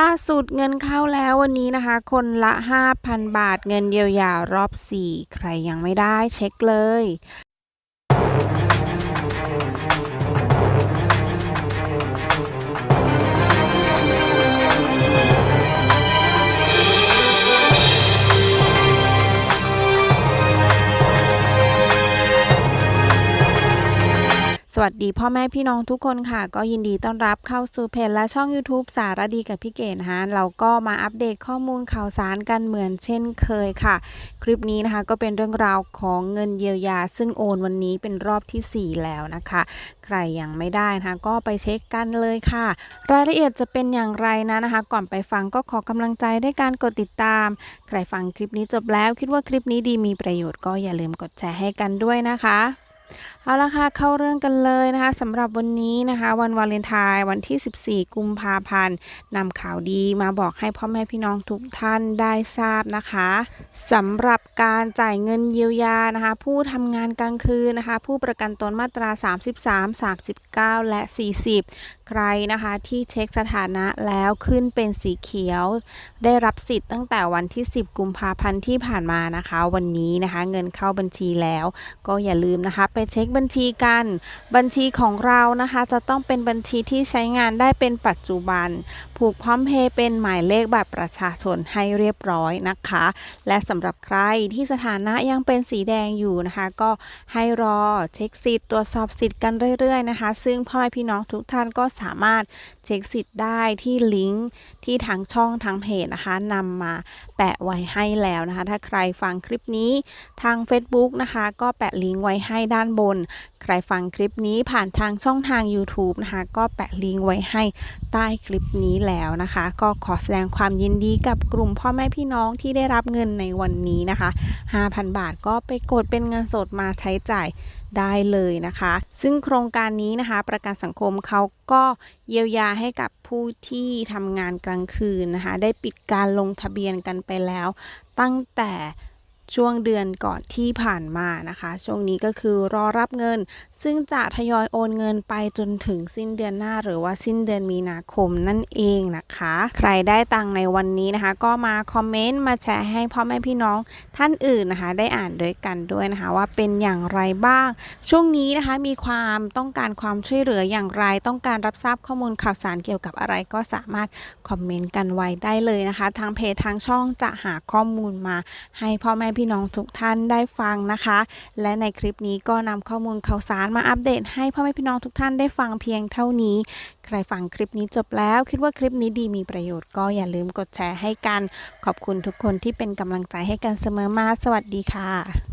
ล่าสุดเงินเข้าแล้ววันนี้นะคะ คนละ 5,000 บาทเงินเยียวยารอบ 4 ใครยังไม่ได้เช็คเลย วัสดีพ่อแม่พี่น้องทุกคนค่ะ ก็ยินดีต้อนรับเข้าสู่เพจและช่อง YouTube สารดีกับพี่เกดนะคะเราก็มาอัปเดตข้อมูลข่าวสารกันเหมือนเช่นเคยค่ะ คลิปนี้นะคะก็เป็นเรื่องราวของเงินเยียวยา ซึ่งโอนวันนี้เป็นรอบทีสี่4 แล้วนะคะ ใครยังไม่ได้นะคะก็ไปเช็คกันเลยค่ะ รายละเอียดจะเป็นอย่างไรนะนะคะ ก่อนไปฟังก็ขอกำลังใจด้วยการกดติดตาม ใครฟังคลิปนี้จบแล้ว คิดว่าคลิปนี้ดีมีประโยชน์ก็อย่าลืมกดแชร์ให้กันด้วยนะคะ เอาละค่ะเข้าเรื่องกันเลยนะคะสำหรับวันนี้นะคะ วันวาเลนไทน์วันที่ 14 กุมภาพันธ์นำข่าวดีมาบอกให้พ่อแม่พี่น้องทุกท่านได้ทราบนะคะสำหรับการจ่ายเงินเยียวยานะคะ ผู้ทำงานกลางคืนนะคะ ผู้ประกันตนมาตรา 33 39 และ 40 ใครนะคะที่เช็คสถานะแล้วขึ้นเป็นสีเขียว ได้รับสิทธิ์ตั้งแต่วันที่ 10 กุมภาพันธ์ที่ผ่านมานะคะ วันนี้นะคะเงินเข้าบัญชีแล้ว ก็อย่าลืมนะคะไปเช็คบัญชีกัน บัญชีของเรานะคะ จะต้องเป็นบัญชีที่ใช้งานได้เป็นปัจจุบัน ผูกพร้อมเพย์เป็นหมายเลขบัตรประชาชนให้เรียบร้อยนะคะ และสำหรับใครที่สถานะยังเป็นสีแดงอยู่นะคะ ก็ให้รอเช็คสิทธิ์ตรวจสอบสิทธิ์กันเรื่อยๆนะคะ ซึ่งพ่อแม่พี่น้องทุกท่านก็สามารถเช็คสิทธิ์ได้ที่ลิงก์ที่ทางช่องทางเพจนะคะนำมาแปะไว้ให้แล้วนะคะ ถ้าใครฟังคลิปนี้ทาง Facebook นะคะ ก็แปะลิงก์ไว้ให้ด้านบน ใครฟังคลิปนี้ผ่านทางช่องทาง YouTube นะคะ ก็แปะลิงก์ไว้ให้ใต้คลิปนี้แล้วนะคะ ก็ขอแสดงความยินดีกับกลุ่มพ่อแม่พี่น้องที่ได้รับเงินในวันนี้นะคะ 5,000 บาทก็ไปกดเป็นเงินสดมาใช้จ่าย ได้เลยนะคะ ซึ่งโครงการนี้นะคะ ประกันสังคมเขาก็เยียวยาให้กับผู้ที่ทำงานกลางคืนนะคะ ได้ปิดการลงทะเบียนกันไปแล้ว ตั้งแต่ ช่วงเดือนก่อนที่ผ่านมานะคะ ช่วงนี้ก็คือรอรับเงิน ซึ่งจะทยอยโอนเงินไปจนถึงสิ้นเดือนหน้าหรือว่าสิ้นเดือนมีนาคมนั่นเองนะคะ ใครได้ตังในวันนี้นะคะ ก็มาคอมเมนต์มาแชร์ให้พ่อแม่พี่น้องท่านอื่นนะคะ ได้อ่านด้วยกันด้วยนะคะ ว่าเป็นอย่างไรบ้าง ช่วงนี้นะคะมีความต้องการความช่วยเหลืออย่างไร ต้องการรับทราบข้อมูลข่าวสารเกี่ยวกับอะไรก็สามารถคอมเมนต์กันไว้ได้เลยนะคะ ทางเพจทางช่องจะหาข้อมูลมาให้พ่อแม่พี่ี่น้องทุกท่านได้ฟังนะคะ และในคลิปนี้ก็นำข้อมูลข่าวสารมาอัปเดต ให้พ่อแม่พี่น้องทุกท่านได้ฟังเพียงเท่านี้ ใครฟังคลิปนี้จบแล้ว คิดว่าคลิปนี้ดีมีประโยชน์ก็อย่าลืมกดแชร์ให้กัน ขอบคุณทุกคนที่เป็นกำลังใจให้กันเสมอมา สวัสดีค่ะ